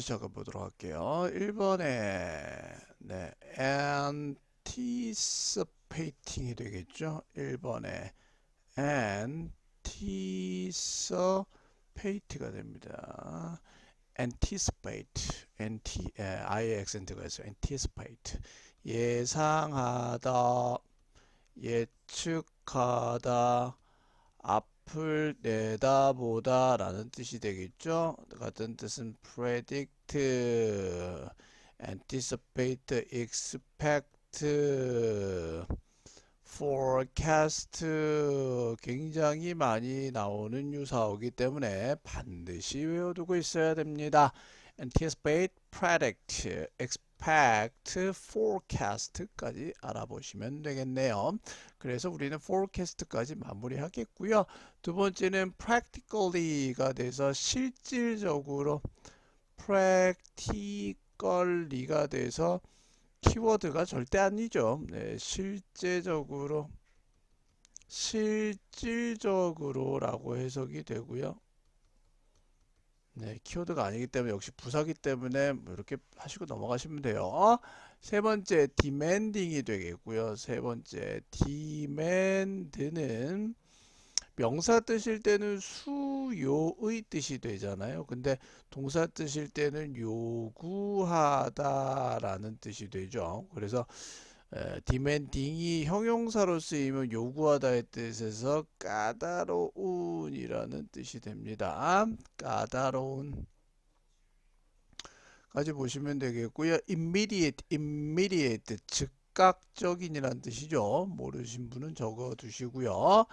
적어 보도록 할게요. 1번에 네, anticipating이 되겠죠. 1번에 anticipate가 됩니다. anticipate, anti, 에, i의 액센트가 있어요. anticipate, 예상하다, 예측하다, 앞 을 내다보다 라는 뜻이 되겠죠. 같은 뜻은 predict, anticipate, expect, forecast 굉장히 많이 나오는 유사어이기 때문에 반드시 외워두고 있어야 됩니다. Anticipate, predict, expect, forecast까지 알아보시면 되겠네요. 그래서 우리는 forecast까지 마무리하겠고요. 두 번째는 practically가 돼서 실질적으로 practically가 돼서 키워드가 절대 아니죠. 네, 실제적으로 실질적으로라고 해석이 되고요. 네, 키워드가 아니기 때문에 역시 부사기 때문에 뭐 이렇게 하시고 넘어가시면 돼요. 세 번째 demanding이 되겠고요. 세 번째 demand는 명사 뜻일 때는 수요의 뜻이 되잖아요. 근데 동사 뜻일 때는 요구하다라는 뜻이 되죠. 그래서 에, demanding이 형용사로 쓰이면 요구하다의 뜻에서 까다로운이라는 뜻이 됩니다. 까다로운 까지 보시면 되겠고요. immediate, immediate 즉각적인이라는 뜻이죠. 모르신 분은 적어 두시고요.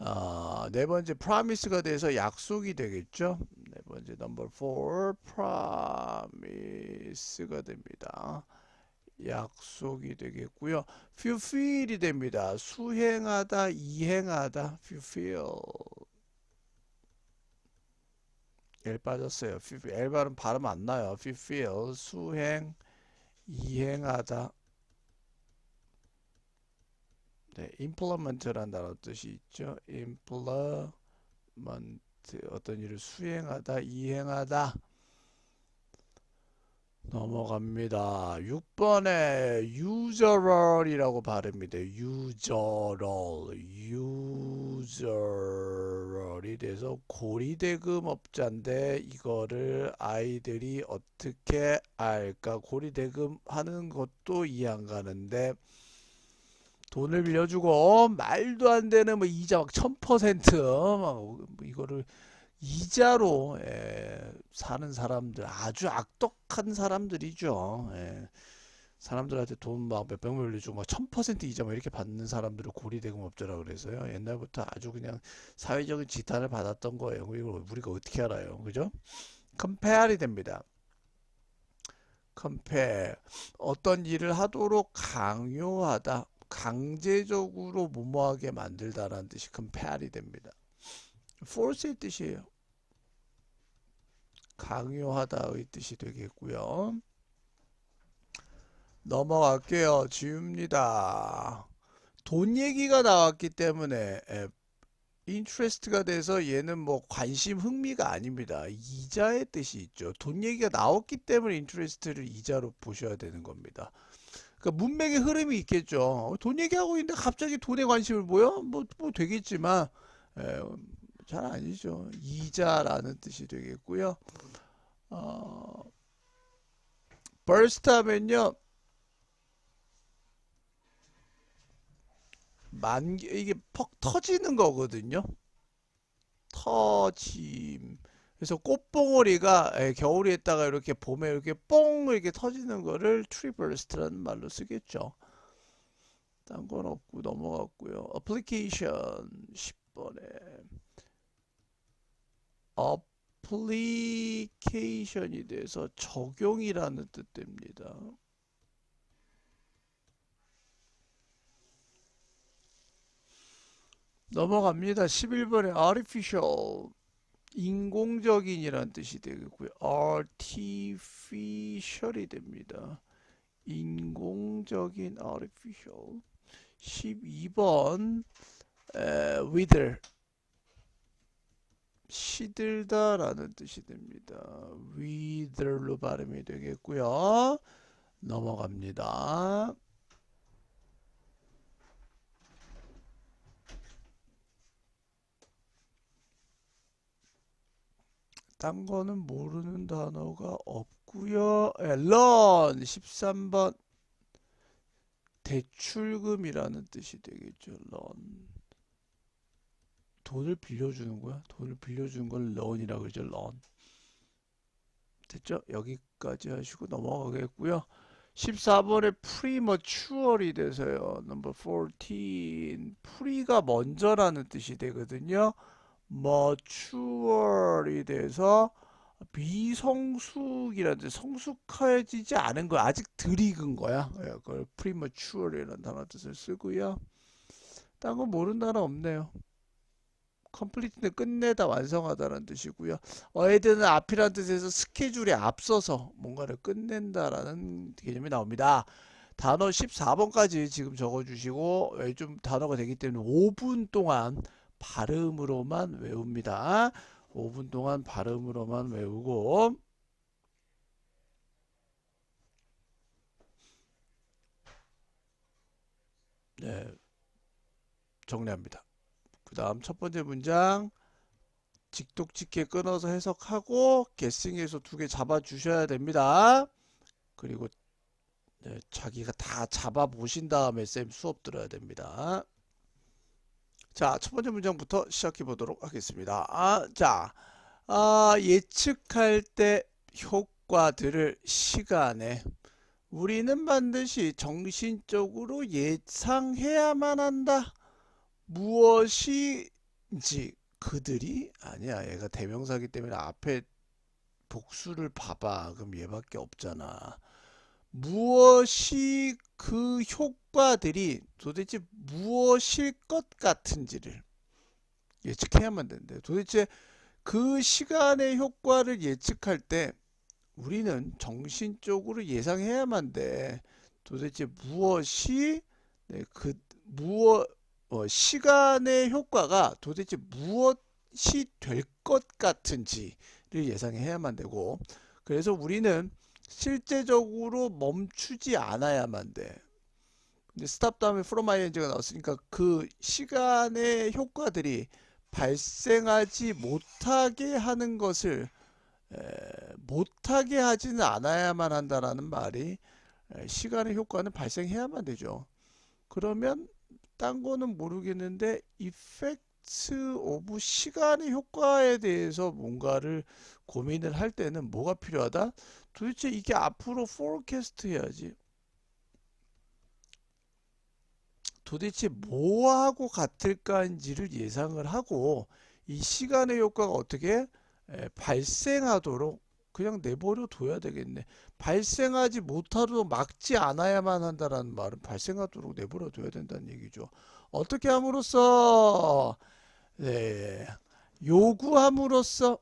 어, 네 번째 promise가 돼서 약속이 되겠죠. 네 번째 number four promise가 됩니다. 약속이 되겠고요. fulfill이 됩니다. 수행하다, 이행하다, fulfill. L 빠졌어요. L 발음 발음 안 나요. fulfill, 수행, 이행하다. 네, implement라는 단어 뜻이 있죠. implement 어떤 일을 수행하다, 이행하다. 넘어갑니다. 6번에 usual이라고 발음입니다. usual, usual이 돼서 고리대금 업자인데 이거를 아이들이 어떻게 알까? 고리대금 하는 것도 이해 안 가는데 돈을 빌려주고 말도 안 되는 뭐 이자 막 1000%막 이거를 이자로 예, 사는 사람들 아주 악독한 사람들이죠. 예, 사람들한테 돈 막 몇백만 빌려주고 막1000% 이자 막 이렇게 받는 사람들을 고리대금업자라 그래서요. 옛날부터 아주 그냥 사회적인 지탄을 받았던 거예요. 이걸 우리가 어떻게 알아요? 그죠? 컴페어이 됩니다. 컴페어 어떤 일을 하도록 강요하다 강제적으로 무모하게 만들다라는 뜻이 compel이 됩니다. Force의 뜻이에요. 강요하다의 뜻이 되겠고요. 넘어갈게요. 지웁니다. 돈 얘기가 나왔기 때문에 interest가 돼서 얘는 뭐 관심 흥미가 아닙니다. 이자의 뜻이 있죠. 돈 얘기가 나왔기 때문에 interest를 이자로 보셔야 되는 겁니다. 그러니까 문맥의 흐름이 있겠죠. 돈 얘기하고 있는데 갑자기 돈에 관심을 보여? 뭐, 뭐 되겠지만 에, 잘 아니죠. 이자라는 뜻이 되겠고요. 어, burst 하면요. 만 이게 퍽 터지는 거거든요. 터짐. 그래서 꽃봉오리가 예, 겨울에 있다가 이렇게 봄에 이렇게 뽕 이렇게 터지는 거를 트리 버스트라는 말로 쓰겠죠. 딴 건 없고 넘어갔고요. 어플리케이션 10번에 어플리케이션이 돼서 적용이라는 뜻 됩니다. 넘어갑니다. 11번에 artificial 인공적인이라는 뜻이 되겠고요. artificial이 됩니다. 인공적인 artificial 12번 에, wither 시들다라는 뜻이 됩니다. wither로 발음이 되겠고요. 넘어갑니다. 딴 거는 모르는 단어가 없고요. 예, learn 13번 대출금이라는 뜻이 되겠죠. loan 돈을 빌려주는 거야. 돈을 빌려주는 걸 loan이라고 그러죠. loan 됐죠? 여기까지 하시고 넘어가겠고요. 14번에 prematurely 돼서요. number 14 pre가 먼저라는 뜻이 되거든요. maturely 돼서 비성숙이라는 뜻, 성숙해지지 않은 거 아직 덜 익은 거야. 예, 그걸 premature이라는 단어 뜻을 쓰고요. 딴 거 모르는 단어 없네요. Complete는 끝내다 완성하다는 뜻이고요. 어헤드는 앞이라는 뜻에서 스케줄에 앞서서 뭔가를 끝낸다라는 개념이 나옵니다. 단어 14번까지 지금 적어주시고 예, 좀 단어가 되기 때문에 5분 동안 발음으로만 외웁니다. 5분 동안 발음으로만 외우고 네, 정리합니다. 그 다음 첫 번째 문장 직독직해 끊어서 해석하고 개싱에서 두 개 잡아 주셔야 됩니다. 그리고 네, 자기가 다 잡아 보신 다음에 쌤 수업 들어야 됩니다. 자, 첫 번째 문장부터 시작해 보도록 하겠습니다. 아, 자, 아, 예측할 때 효과들을 시간에 우리는 반드시 정신적으로 예상해야만 한다. 무엇인지 그들이 아니야. 얘가 대명사기 때문에 앞에 복수를 봐봐. 그럼 얘밖에 없잖아. 무엇이 그 효과들이 도대체 무엇일 것 같은지를 예측해야만 되는데 도대체 그 시간의 효과를 예측할 때 우리는 정신적으로 예상해야만 돼. 도대체 무엇이 네, 그 무엇 어, 시간의 효과가 도대체 무엇이 될 것 같은지를 예상해야만 되고 그래서 우리는 실제적으로 멈추지 않아야만 돼. 근데 스탑 다음에 from ing가 나왔으니까 그 시간의 효과들이 발생하지 못하게 하는 것을 에, 못하게 하지는 않아야만 한다라는 말이 에, 시간의 효과는 발생해야만 되죠. 그러면 딴 거는 모르겠는데 이펙트 오브 시간의 효과에 대해서 뭔가를 고민을 할 때는 뭐가 필요하다? 도대체 이게 앞으로 포캐스트 해야지. 도대체 뭐하고 같을까인지를 예상을 하고 이 시간의 효과가 어떻게 에, 발생하도록 그냥 내버려 둬야 되겠네. 발생하지 못하도록 막지 않아야만 한다라는 말은 발생하도록 내버려 둬야 된다는 얘기죠. 어떻게 함으로써 네, 요구함으로써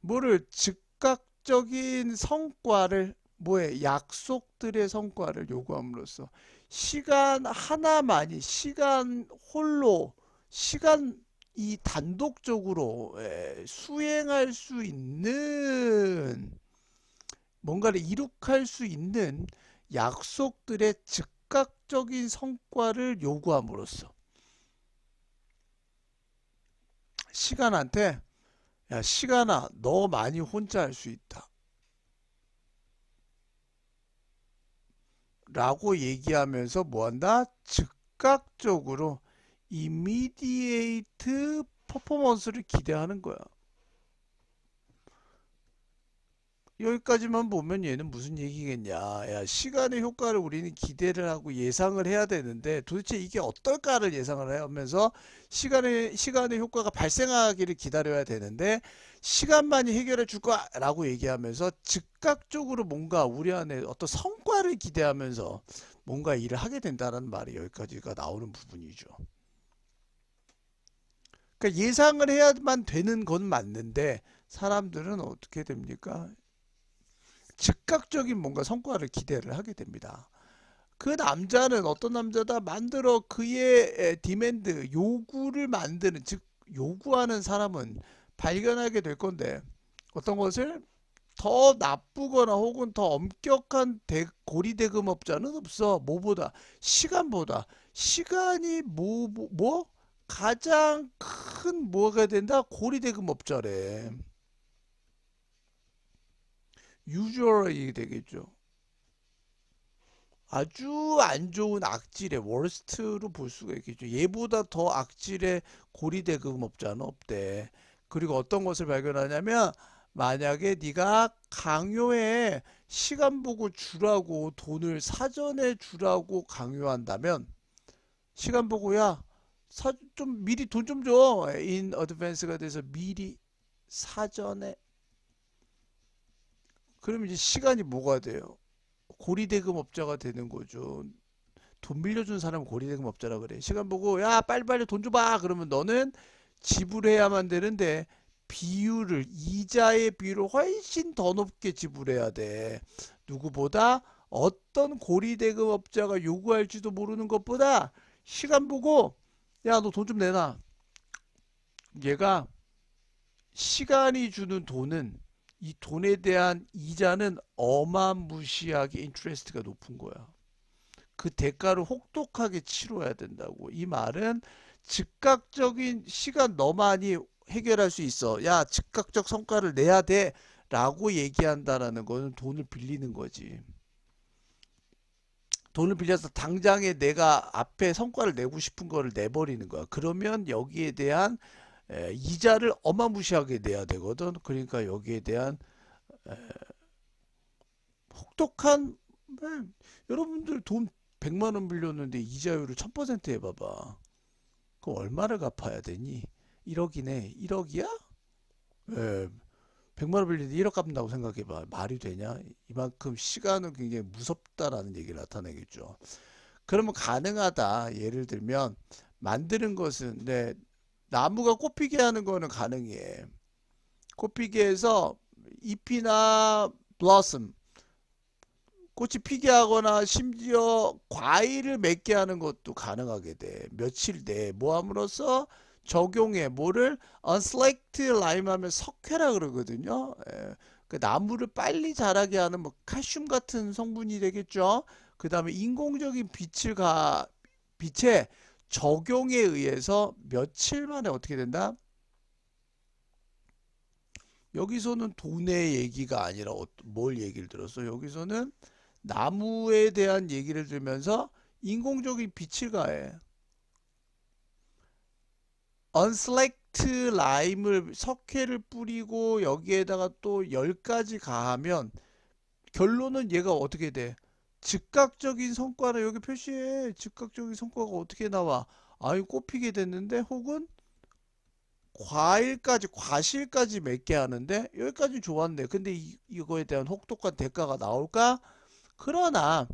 뭐를 즉각적인 성과를 뭐에 약속들의 성과를 요구함으로써 시간 하나만이 시간 홀로 시간 이 단독적으로 에, 수행할 수 있는 뭔가를 이룩할 수 있는 약속들의 즉각적인 성과를 요구함으로써 시간한테 야 시간아 너 많이 혼자 할 수 있다 라고 얘기하면서 뭐한다? 즉각적으로 이미디에이트 퍼포먼스를 기대하는 거야. 여기까지만 보면 얘는 무슨 얘기겠냐. 야, 시간의 효과를 우리는 기대를 하고 예상을 해야 되는데 도대체 이게 어떨까를 예상을 하면서 시간의, 시간의 효과가 발생하기를 기다려야 되는데 시간만이 해결해 줄 거라고 얘기하면서 즉각적으로 뭔가 우리 안에 어떤 성과를 기대하면서 뭔가 일을 하게 된다는 말이 여기까지가 나오는 부분이죠. 그러니까 예상을 해야만 되는 건 맞는데 사람들은 어떻게 됩니까? 즉각적인 뭔가 성과를 기대를 하게 됩니다. 그 남자는 어떤 남자다 만들어 그의 디맨드 요구를 만드는 즉 요구하는 사람은 발견하게 될 건데 어떤 것을 더 나쁘거나 혹은 더 엄격한 대, 고리 대금업자는 없어. 뭐보다 시간보다 시간이 뭐, 뭐, 뭐? 가장 큰 뭐가 된다? 고리대금업자래. usually 되겠죠. 아주 안 좋은 악질의 월스트로 볼 수가 있겠죠. 얘보다 더 악질의 고리대금업자는 없대. 그리고 어떤 것을 발견하냐면 만약에 네가 강요에 시간 보고 주라고 돈을 사전에 주라고 강요한다면 시간 보고 야, 사, 좀 미리 돈 좀 줘. in advance가 돼서 미리 사전에 그러면 이제 시간이 뭐가 돼요? 고리대금업자가 되는 거죠. 돈 빌려준 사람은 고리대금업자라 그래. 시간 보고 야 빨리빨리 돈 줘봐. 그러면 너는 지불해야만 되는데 비율을 이자의 비율을 훨씬 더 높게 지불해야 돼. 누구보다 어떤 고리대금업자가 요구할지도 모르는 것보다 시간 보고 야 너 돈 좀 내놔. 얘가 시간이 주는 돈은 이 돈에 대한 이자는 어마무시하게 인트레스트가 높은 거야. 그 대가를 혹독하게 치러야 된다고. 이 말은 즉각적인 시간 너만이 해결할 수 있어. 야, 즉각적 성과를 내야 돼. 라고 얘기한다라는 거는 돈을 빌리는 거지. 돈을 빌려서 당장에 내가 앞에 성과를 내고 싶은 거를 내버리는 거야. 그러면 여기에 대한 에, 이자를 어마무시하게 내야 되거든. 그러니까 여기에 대한 에, 혹독한 에, 여러분들 돈 100만 원 빌렸는데 이자율을 1000% 해봐봐. 그럼 얼마를 갚아야 되니? 1억이네. 1억이야? 예. 100만 원 빌리는데 1억 갚는다고 생각해봐. 말이 되냐? 이만큼 시간은 굉장히 무섭다라는 얘기를 나타내겠죠. 그러면 가능하다. 예를 들면 만드는 것은 네, 나무가 꽃피게 하는 거는 가능해. 꽃피게 해서 잎이나 블러썸 꽃이 피게 하거나 심지어 과일을 맺게 하는 것도 가능하게 돼. 며칠 내에 뭐 함으로써 적용해 뭐를 unselect lime 하면 석회라 그러거든요. 예. 그 나무를 빨리 자라게 하는 뭐 칼슘 같은 성분이 되겠죠. 그 다음에 인공적인 빛을 가 빛에 적용에 의해서 며칠 만에 어떻게 된다? 여기서는 돈의 얘기가 아니라 어- 뭘 얘기를 들었어? 여기서는 나무에 대한 얘기를 들면서 인공적인 빛을 가해. Unselect lime을 석회를 뿌리고 여기에다가 또 10가지 가하면 결론은 얘가 어떻게 돼? 즉각적인 성과를 여기 표시해. 즉각적인 성과가 어떻게 나와? 아유, 꽃피게 됐는데 혹은 과일까지, 과실까지 맺게 하는데 여기까지 좋았네. 근데 이, 이거에 대한 혹독한 대가가 나올까? 그러나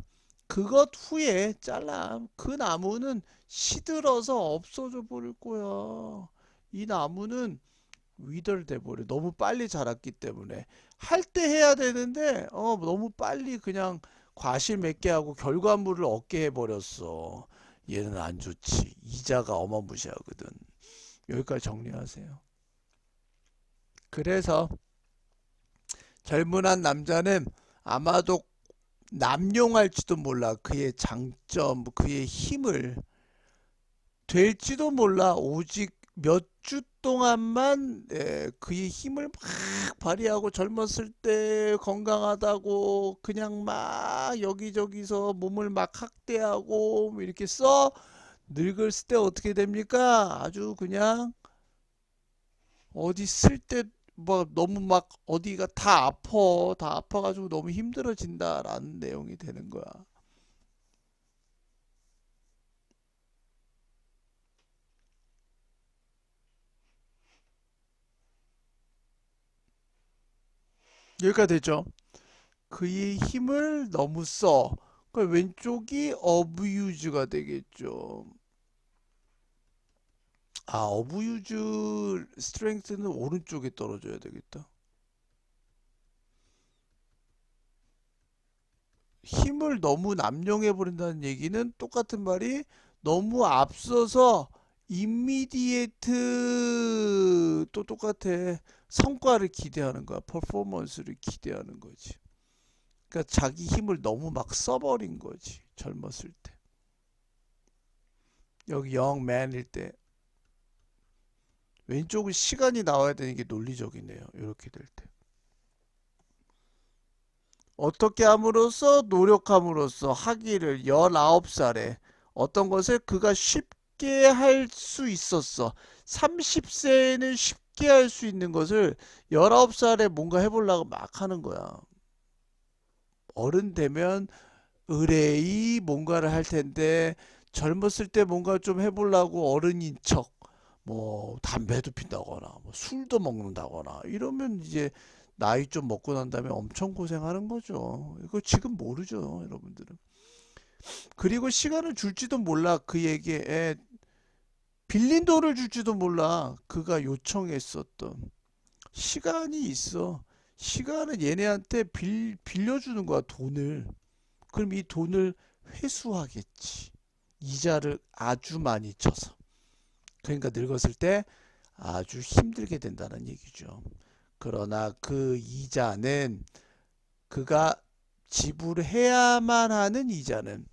그것 후에 잘라. 그 나무는 시들어서 없어져 버릴 거야. 이 나무는 위덜돼 버려. 너무 빨리 자랐기 때문에 할 때 해야 되는데 어 너무 빨리 그냥 과실 맺게 하고 결과물을 얻게 해 버렸어. 얘는 안 좋지. 이자가 어마무시하거든. 여기까지 정리하세요. 그래서 젊은 한 남자는 아마도 남용할지도 몰라. 그의 장점, 그의 힘을 될지도 몰라. 오직 몇 주 동안만 에, 그의 힘을 막 발휘하고 젊었을 때 건강하다고 그냥 막 여기저기서 몸을 막 학대하고 뭐 이렇게 써 늙었을 때 어떻게 됩니까? 아주 그냥 어디 쓸 때 뭐 너무 막 어디가 다 아파 다 아파가지고 너무 힘들어진다라는 내용이 되는 거야. 여기까지 됐죠? 그의 힘을 너무 써. 그 왼쪽이 어브유즈가 되겠죠. 아, 어브유즈 스트렝스는 오른쪽에 떨어져야 되겠다. 힘을 너무 남용해 버린다는 얘기는 똑같은 말이 너무 앞서서 immediate 또 똑같아. 성과를 기대하는 거야. 퍼포먼스를 기대하는 거지. 그러니까 자기 힘을 너무 막 써버린 거지. 젊었을 때. 여기 young man일 때 왼쪽은 시간이 나와야 되는 게 논리적이네요. 이렇게 될 때. 어떻게 함으로써 노력함으로써 하기를 19살에 어떤 것을 그가 쉽게 할 수 있었어. 30세에는 쉽게 할 수 있는 것을 19살에 뭔가 해보려고 막 하는 거야. 어른 되면 의뢰이 뭔가를 할 텐데 젊었을 때 뭔가 좀 해보려고 어른인 척, 뭐 담배도 핀다거나, 뭐 술도 먹는다거나 이러면 이제 나이 좀 먹고 난 다음에 엄청 고생하는 거죠. 이거 지금 모르죠, 여러분들은. 그리고 시간을 줄지도 몰라 그에게 빌린 돈을 줄지도 몰라 그가 요청했었던 시간이 있어. 시간은 얘네한테 빌, 빌려주는 거야, 돈을. 그럼 이 돈을 회수하겠지. 이자를 아주 많이 쳐서. 그러니까 늙었을 때 아주 힘들게 된다는 얘기죠. 그러나 그 이자는 그가 지불해야만 하는 이자는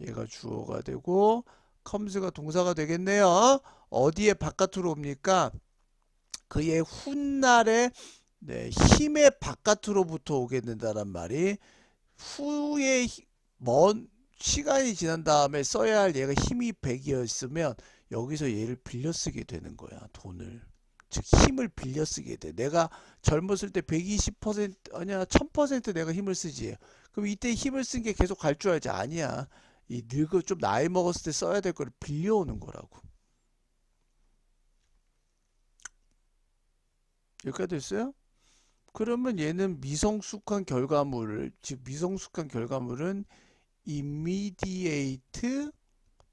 얘가 주어가 되고 컴스가 동사가 되겠네요. 어디에 바깥으로 옵니까? 그의 훗날에 네, 힘의 바깥으로부터 오게 된다는 말이 후에 히- 먼 시간이 지난 다음에 써야 할 얘가 힘이 100이었으면 여기서 얘를 빌려 쓰게 되는 거야 돈을. 즉 힘을 빌려 쓰게 돼. 내가 젊었을 때 120% 아니야 1000% 내가 힘을 쓰지. 그럼 이때 힘을 쓴 게 계속 갈 줄 알지? 아니야. 이 늙어 좀 나이 먹었을 때 써야 될 거를 빌려오는 거라고. 여기까지 됐어요? 그러면 얘는 미성숙한 결과물을 즉 미성숙한 결과물은 immediate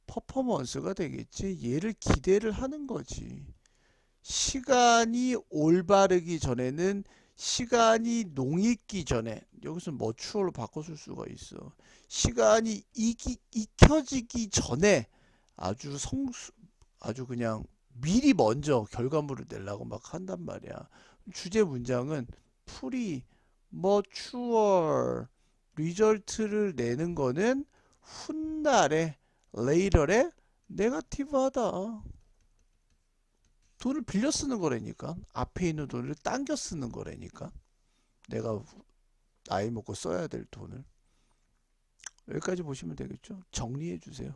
퍼포먼스가 되겠지. 얘를 기대를 하는 거지. 시간이 올바르기 전에는 시간이 농익기 전에 여기서 머추얼로 바꿔줄 수가 있어. 시간이 익이, 익혀지기 전에 아주 성수 아주 그냥 미리 먼저 결과물을 내려고 막 한단 말이야. 주제 문장은 풀이 mature 리절트를 내는 거는 훗날에 later에 네가티브하다. 돈을 빌려 쓰는 거라니까. 앞에 있는 돈을 당겨 쓰는 거라니까. 내가 나이 먹고 써야 될 돈을. 여기까지 보시면 되겠죠. 정리해 주세요.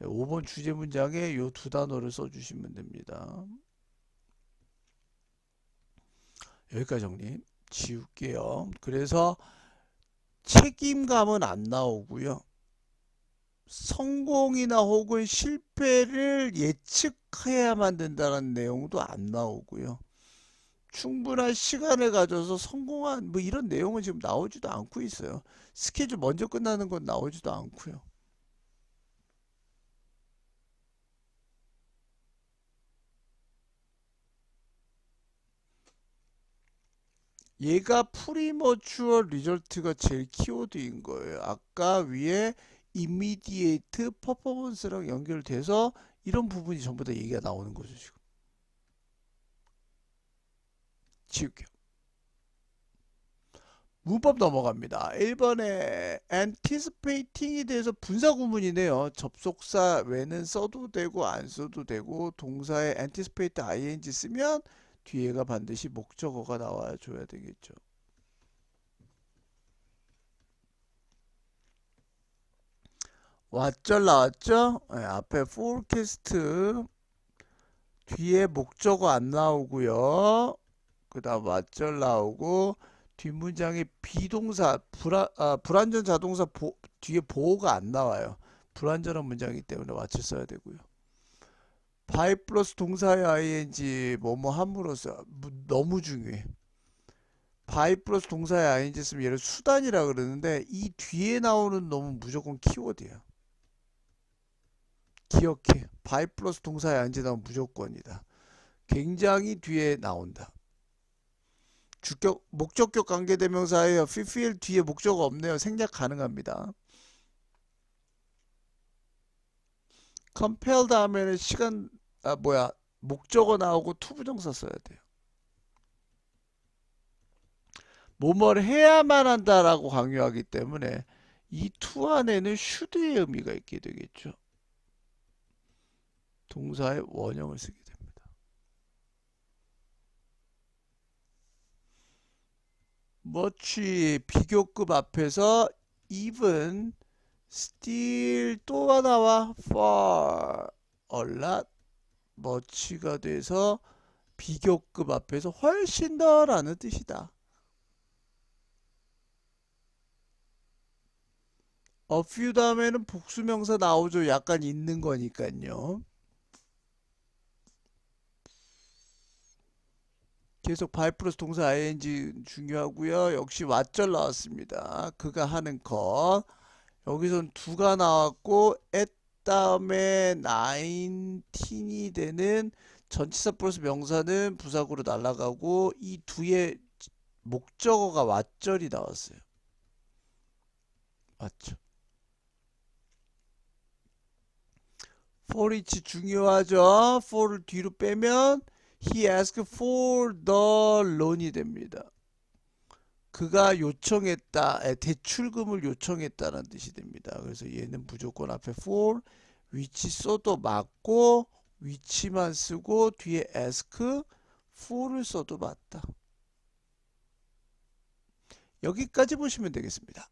5번 주제 문장에 이 두 단어를 써 주시면 됩니다. 여기까지 정리 지울게요. 그래서 책임감은 안 나오고요. 성공이나 혹은 실패를 예측해야만 된다는 내용도 안 나오고요. 충분한 시간을 가져서 성공한 뭐 이런 내용은 지금 나오지도 않고 있어요. 스케줄 먼저 끝나는 건 나오지도 않고요. 얘가 프리머추어 리절트가 제일 키워드인 거예요. 아까 위에 immediate 퍼포먼스랑 연결돼서 이런 부분이 전부 다 얘기가 나오는 거죠, 지금. 지울게요. 문법 넘어갑니다. 1번에 anticipating에 대해서 분사 구문이네요. 접속사 외는 써도 되고 안 써도 되고 동사에 anticipate ing 쓰면 뒤에가 반드시 목적어가 나와 줘야 되겠죠. 왓절 나왔죠? 네, 앞에 forecast 뒤에 목적어 안 나오고요. 그 다음 왓절 나오고 뒷문장에 비동사 불안, 아, 불완전 자동사 보, 뒤에 보호가 안 나와요. 불완전한 문장이기 때문에 왓절 써야 되고요. 바이 플러스 동사의 ing 뭐뭐 함으로써 무- 너무 중요해. 바이 플러스 동사의 ing 쓰면 얘를 수단이라 그러는데 이 뒤에 나오는 놈은 무조건 키워드야. 기억해. 바이 플러스 동사의 ing 나오면 무조건이다. 굉장히 뒤에 나온다. 주격 목적격 관계대명사예요. fulfill 뒤에 목적어 없네요. 생략 가능합니다. compel 다음에는 시간 아 뭐야 목적어 나오고 투부정사 써야 돼요. 뭐뭘 해야만 한다라고 강요하기 때문에 이 투 안에는 should의 의미가 있게 되겠죠. 동사의 원형을 쓰게 됩니다. much 비교급 앞에서 even still 또 하나와 far a lot much가 돼서 비교급 앞에서 훨씬 더 라는 뜻이다. a few 다음에는 복수명사 나오죠. 약간 있는 거니까요. 계속 by 플러스 동사 ing 중요하고요. 역시 왓절 나왔습니다. 그가 하는 것. 여기선 두가 나왔고 at 다음에 19이 되는 전치사 플러스 명사는 부사구로 날아가고 이 두의 목적어가 왓절이 나왔어요. 맞죠? for each 중요하죠. for를 뒤로 빼면 he asked for the loan이 됩니다. 그가 요청했다, 에, 대출금을 요청했다는 뜻이 됩니다. 그래서 얘는 무조건 앞에 for, 위치 써도 맞고, 위치만 쓰고, 뒤에 ask, for를 써도 맞다. 여기까지 보시면 되겠습니다.